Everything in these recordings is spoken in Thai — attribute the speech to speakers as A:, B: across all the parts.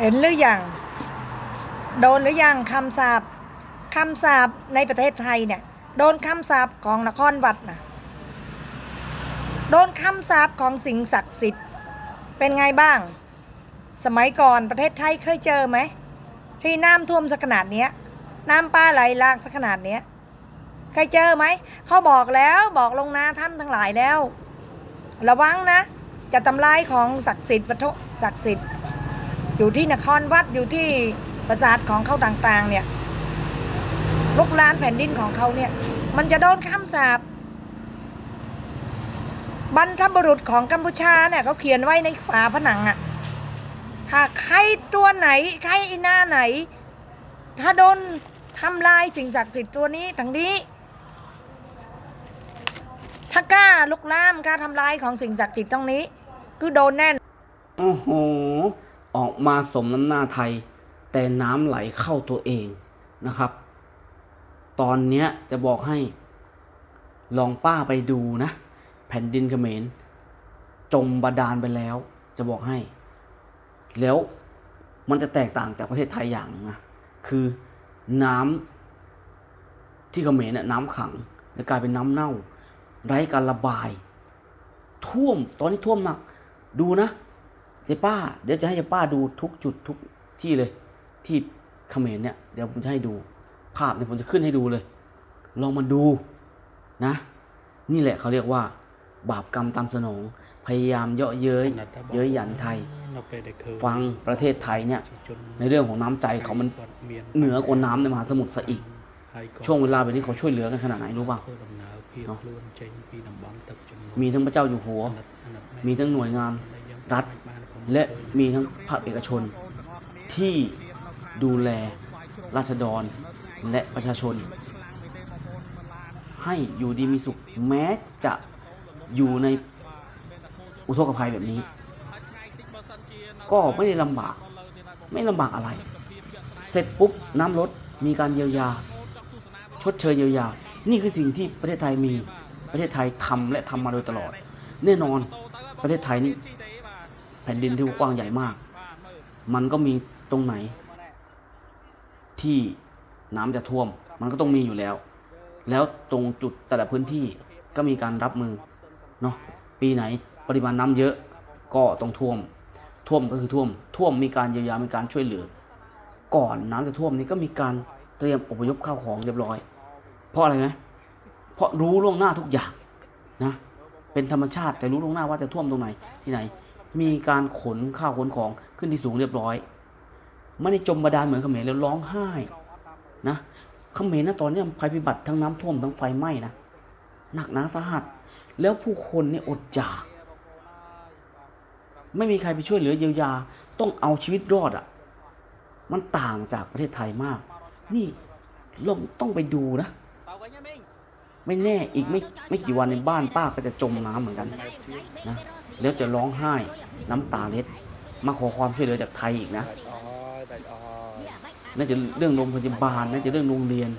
A: เห็นหรือยังโดนหรือยังคำสาปคำสาปในประเทศไทยเนี่ย โดนคำสาปของนครวัดนะโดนคำสาปของสิ่งศักดิ์สิทธิ์ เป็นไงบ้าง สมัยก่อนประเทศไทยเคยเจอไหม ที่น้ำท่วมสักขนาดเนี้ยน้ำป่าไหลลากสักขนาดเนี้ยเคยเจอไหม เขาบอกแล้วบอกลงนาท่านทั้งหลายแล้ว ระวังนะ จะทำลายของศักดิ์สิทธิ์วัตถุศักดิ์สิทธิ์ อยู่ที่นครวัดอยู่ที่ปราสาทของเขาต่างๆ เนี่ยลุกลานแผ่นดินของเขาเนี่ย มันจะโดนคำสาปบรรพบุรุษของกัมพูชาเนี่ยเขาเขียนไว้ในฝาผนังอะถ้าใครตัวไหนใครอีหน้าไหน ถ้าโดนทำลายสิ่งศักดิ์สิทธิ์ตัวนี้ทั้งนี้ถ้ากล้าลุกลามกล้าทำลายของสิ่งศักดิ์สิทธิ์ตรงนี้ คือโดนแน่น
B: โอ้โห ออกมาสมน้ำหน้าไทย แต่น้ำไหลเข้าตัวเองนะครับ ตอนเนี้ยจะบอกให้ ลองป้าไปดูนะ แผ่นดินเขมรจมบาดาลไปแล้ว จะบอกให้ แล้วมันจะแตกต่างจากประเทศไทยอย่างนะคือน้ำที่เขมรเนี่ยน้ำขังแล้วกลายเป็นน้ำเน่า ไร้การระบาย ท่วมตอนนี้ท่วมหนัก ดูนะ เจ๊ป้า เดี๋ยวจะให้เจ๊ป้าดูทุกจุดทุกที่เลย ที่เขมรเนี่ยเดี๋ยวผมจะให้ดู ภาพเนี่ยผมจะขึ้นให้ดูเลย ลองมาดูนะ นี่แหละเขาเรียกว่า บาปกรรมตามสนอง พยายามเยาะเย้ยเย้ยหยันไทย ฟังประเทศไทยเนี่ยในเรื่องของน้ำใจเขามันเหนือกว่าน้ำในมหาสมุทรซะอีก ช่วงเวลาแบบนี้เขาช่วยเหลือกันขนาดไหนรู้ป่าะมีทั้งพระเจ้าอยู่หัว มีทั้งหน่วยงาน รัฐ และมีทั้งภาคเอกชนที่ดูแลราษฎรและประชาชน ให้อยู่ดีมีสุขแม้จะอยู่ในอุทกภัยแบบนี้ ก็ไม่ได้ลำบาก ไม่ลำบากอะไร เสร็จปุ๊บน้ำลดมีการเยียวยา ชดเชยเยียวยา นี่คือสิ่งที่ประเทศไทยมีประเทศไทยทำและทำมาโดยตลอด แน่นอนประเทศไทยนี่ ผ่นดินที่กว้างใหญ่มาก มันก็มีตรงไหน ที่น้ำจะท่วม มันก็ต้องมีอยู่แล้ว แล้วตรงจุดแต่ละพื้นที่ก็มีการรับมือเนาะปีไหนปริมาณน้ำเยอะก็ต้องท่วม ท่วมก็คือท่วม ท่วมมีการเยียวยามีการช่วยเหลือ ก่อนน้ำจะท่วมนี้ก็มีการเตรียมอพยพข้าวของเรียบร้อย เพราะอะไรไหมเพราะรู้ล่วงหน้าทุกอย่างนะเป็นธรรมชาติแต่รู้ล่วงหน้าว่าจะท่วมตรงไหนที่ไหน มีการขนข้าวขนของขึ้นที่สูงเรียบร้อย ไม่ได้จมบาดาลเหมือนเขมรแล้วร้องไห้นะเขมรนะตอนนี้ภัยพิบัติทั้งน้ำท่วมทั้งไฟไหม้นะหนักหนาสาหัส แล้วผู้คนเนี่ยอดอยาก ไม่มีใครไปช่วยเหลือเยียวยา ต้องเอาชีวิตรอดอะ่ะ มันต่างจากประเทศไทยมาก นี่ลองต้องไปดูนะ ไม่แน่อีกไม่ไม่กี่วันในบ้านป้าก็จะจมน้ำเหมือนกันนะ แล้วจะร้องไห้น้ำตาเล็ด มาขอความช่วยเหลือจากไทยอีกนะน่าจะเรื่องโรงพยาบาลน่าจะเรื่องโรงเรียน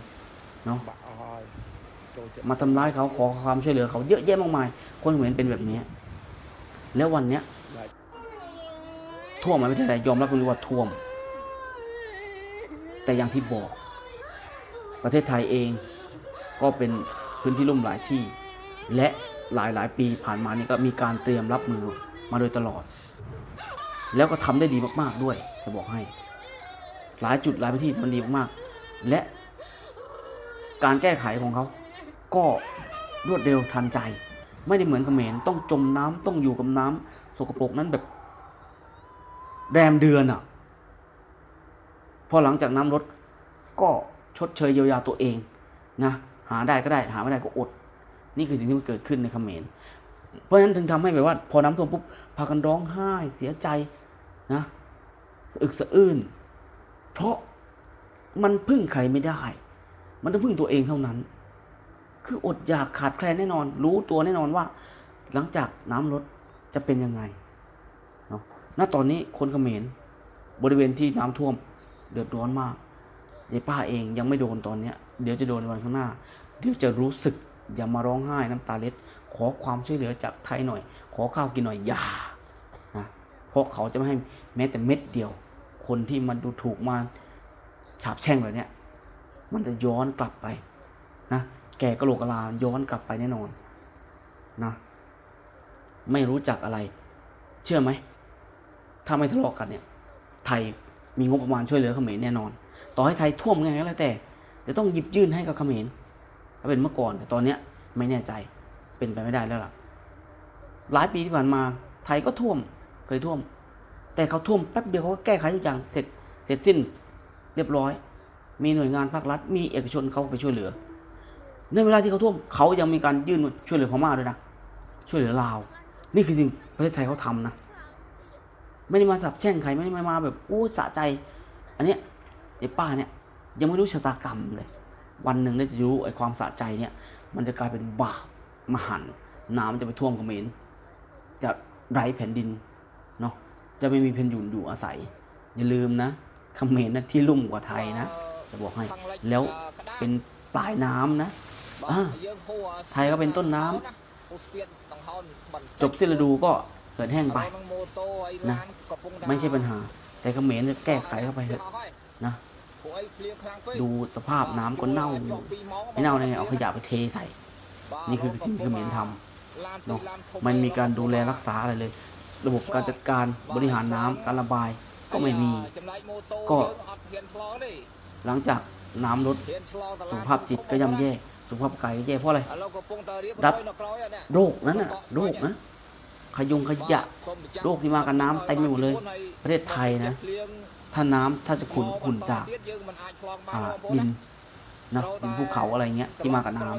B: เนาะมาทำร้ายเขาขอความช่วยเหลือเขาเยอะแยะมากมาย คนเหมือนเป็นแบบนี้ แล้ววันเนี้ยท่วมไหมไม่ใช่แต่ยอมรับกันเลยว่าท่วม แต่อย่างที่บอก ประเทศไทยเองก็เป็นพื้นที่ลุ่มหลายที่ และหลายหลายๆ ปีผ่านมานี่ก็มีการเตรียมรับมือมาโดยตลอด แล้วก็ทำได้ดีมากๆด้วย จะบอกให้ หลายจุดหลายพื้นที่มันดีมากๆและการแก้ไขของเขาก็รวดเร็วทันใจ ไม่ได้เหมือนเขมรต้องจมน้ำต้องอยู่กับน้ำสกปรกนั้นแบบแรมเดือนอะ่ะ พอหลังจากน้ำลดก็ชดเชยเยียวยาตัวเองนะหาได้ก็ได้หาไม่ได้ก็อด นี่คือสิ่งที่มันเกิดขึ้นในเขมรเพราะฉะนั้นถึงทำให้แบบว่า พอน้ำท่วมปุ๊บพากันร้องไห้เสียใจนะสะอึกสะอื้นเพราะมันพึ่งใครไม่ได้ มันต้องพึ่งตัวเองเท่านั้น คืออดอยากขาดแคลนแน่นอน รู้ตัวแน่นอนว่า หลังจากน้ำลดจะเป็นยังไงเนาะณตอนนี้คนเขมรบริเวณที่น้ำท่วมเดือดร้อนมากยายป้าเองยังไม่โดนตอนเนี้ย เดี๋ยวจะโดนวันข้างหน้า เดี๋ยวจะรู้สึก อย่ามาร้องไห้น้ำตาเล็ด ขอความช่วยเหลือจากไทยหน่อย ขอข้าวกินหน่อยอย่านะเพราะเขาจะไม่ให้แม้แต่เม็ดเดียว คนที่มันดูถูกมาฉาบแช่งแบบนี้มันจะย้อนกลับไปนะแกกะโหลกกะลาย้อนกลับไปแน่นอนนะไม่รู้จักอะไร เชื่อไหม ถ้าไม่ทะเลาะกันเนี่ย ไทยมีงบประมาณช่วยเหลือเขมรแน่นอน ต่อให้ไทยท่วมไงก็แล้วแต่ จะต้องหยิบยื่นให้กับเขมร ถ้าเป็นเมื่อก่อนแต่ตอนเนี้ยไม่แน่ใจเป็นไปไม่ได้แล้วล่ะ หลายปีที่ผ่านมาไทยก็ท่วมเคยท่วม แต่เขาท่วมแป๊บเดียวเขาก็แก้ไขทุกอย่างเสร็จเสร็จสิ้นเรียบร้อย มีหน่วยงานภาครัฐ มีเอกชนเขาไปช่วยเหลือ ในเวลาที่เขาท่วมเขายังมีการยื่นช่วยเหลือพม่าด้วยนะช่วยเหลือลาว นี่คือสิ่งประเทศไทยเขาทำนะไม่ได้มาสับแช่งใครไม่ได้มาแบบโอ้สะใจ อันเนี้ยไอ้ป้าเนี่ยยังไม่รู้ชะตากรรมเลย วันหนึ่งได้จะรู้ไอ้ความสะใจเนี่ย มันจะกลายเป็นบาปมหันน้ำจะไปท่วมเขมรจะไร้แผ่นดินเนาะจะไม่มีแผ่นดินอยู่อาศัย อย่าลืมนะเขมรนะที่ลุ่มกว่าไทยนะจะบอกให้แล้วเป็นปลายน้ำนะอ่าไทยก็เป็นต้นน้ำจบสิ้นฤดูก็เกิดแห้งไปนะไม่ใช่ปัญหา แต่เขมรจะแก้ไขเข้าไปเถอะนะ ดูสภาพน้ำก็เน่าอยู่ไม่เน่าได้ไงเอาขยะไปเทใส่ นี่คือสิ่งที่เขมรทำเนาะมันมีการดูแลรักษาอะไรเลย ระบบการจัดการบริหารน้ำการระบายก็ไม่มี ก็หลังจากน้ำลดสุขภาพจิตก็ย่ำแย่สุขภาพกายก็แย่เพราะอะไรรับโรคนั้นน่ะโรคนะขยุงขยะโรคที่มากับน้ำเต็มไปหมดเลย ประเทศไทยนะ ถ้าน้ำถ้าจะขุนขุนจากอ่าดินนะดินภูเขาอะไรเงี้ยที่มากับน้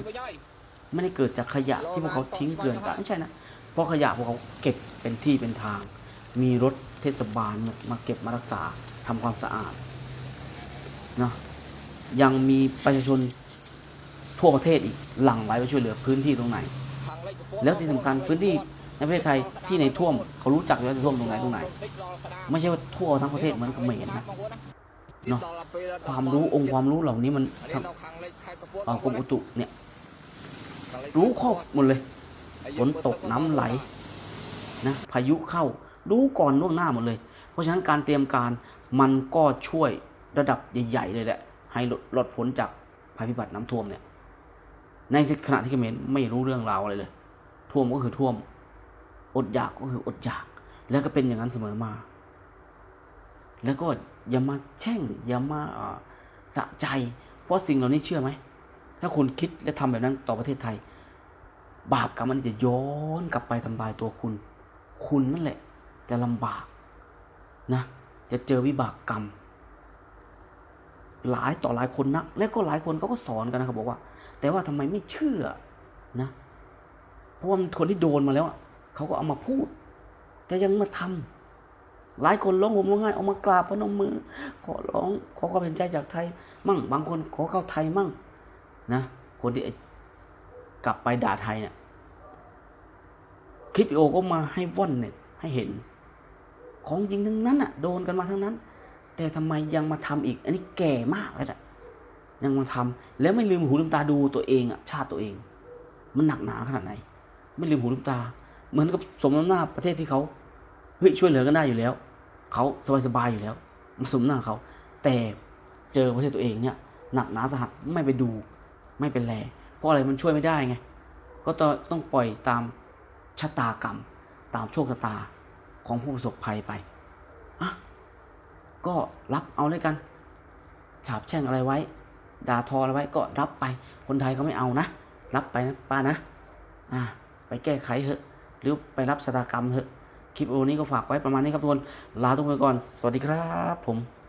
B: ำไม่ได้เกิดจากขยะที่พวกเขาทิ้งเกลื่อนกลาดไม่ใช่นะเพราะขยะพวกเขาเก็บเป็นที่เป็นทาง มีรถเทศบาลมาเก็บมารักษาทำความสะอาดเนาะยังมีประชาชนทั่วประเทศอีกหลั่งไหลไปช่วยเหลือพื้นที่ตรงไหน แล้วที่สำคัญพื้นที่ ในประเทศไทยที่ในท่วมเขารู้จักอยู่แล้วจะท่วมตรงไหนตรงไหน ไม่ใช่ว่าทั่วทั้งประเทศเหมือนเขมรนะเนาะความรู้องค์ความรู้เหล่านี้มันทำเอ่อกรมอุตุเนี่ย รู้ครอบหมดเลยฝนตกน้ำไหลนะพายุเข้า รู้ก่อนล่วงหน้าหมดเลย เพราะฉะนั้นการเตรียมการมันก็ช่วยระดับใหญ่ๆเลยแหละ ให้ลดลดพ้นจากภัยพิบัติน้ำท่วมเนี่ยในขณะที่เขมรไม่รู้เรื่องราวอะไรเลย ท่วมก็คือท่วม อดอยากก็คืออดอยาก แล้วก็เป็นอย่างนั้นเสมอมา แล้วก็อย่ามาแช่งอย่ามาสะใจ เพราะสิ่งเหล่านี้เชื่อไหม ถ้าคุณคิดและทำแบบนั้นต่อประเทศไทย บาปกรรมมันจะย้อนกลับไปทำลายตัวคุณ คุณนั่นแหละ จะลำบากนะ จะเจอวิบากกรรม หลายต่อหลายคนนักและก็หลายคนเขาก็สอนกันนะครับบอกว่า แต่ว่าทำไมไม่เชื่อนะ เพราะว่ามันคนที่โดนมาแล้วอะ เขาก็เอามาพูด แต่ยังมาทำหลายคนร้องห่มร้องไห้เอามากราบพนมมือ ขอร้องขอความเห็นใจจากไทย มั่ง บางคนขอเข้าไทยมั่งนะคนที่กลับไปด่าไทยเนี่ยคลิปวิดีโอก็มาให้ว่อนเนี่ยให้เห็น ของจริงทั้งนั้นอะโดนกันมาทั้งนั้น แต่ทำไมยังมาทำอีก อันนี้แก่มากแล้วอะยังมาทำแล้วไม่ลืมหูลืมตาดูตัวเองอะชาติตัวเอง มันหนักหนาขนาดไหน ไม่ลืมหูลืมตา เหมือนกับสมน้ำหน้าประเทศที่เขาเฮ้ยช่วยเหลือกันได้อยู่แล้ว เขาสบายๆอยู่แล้วมาสมหน้าเขาแต่เจอประเทศตัวเองเนี่ยหนักหนาสาหัสไม่ไปดูไม่เป็นแลเพราะอะไรมันช่วยไม่ได้ไงก็ต้องต้องปล่อยตามชะตากรรม ตามโชคชะตาของผู้ประสบภัยไปอะก็รับเอาเลยกันฉาบแช่งอะไรไว้ ด่าทออะไรไว้ก็รับไป คนไทยเขาไม่เอานะ รับไปนะป้านะ อ่า ไปแก้ไขเถอะ หรือไปรับชะตากรรมเถอะ คลิปวิดีโอนี้ก็ฝากไว้ประมาณนี้ครับทุกคน ลาทุกคนก่อน สวัสดีครับผม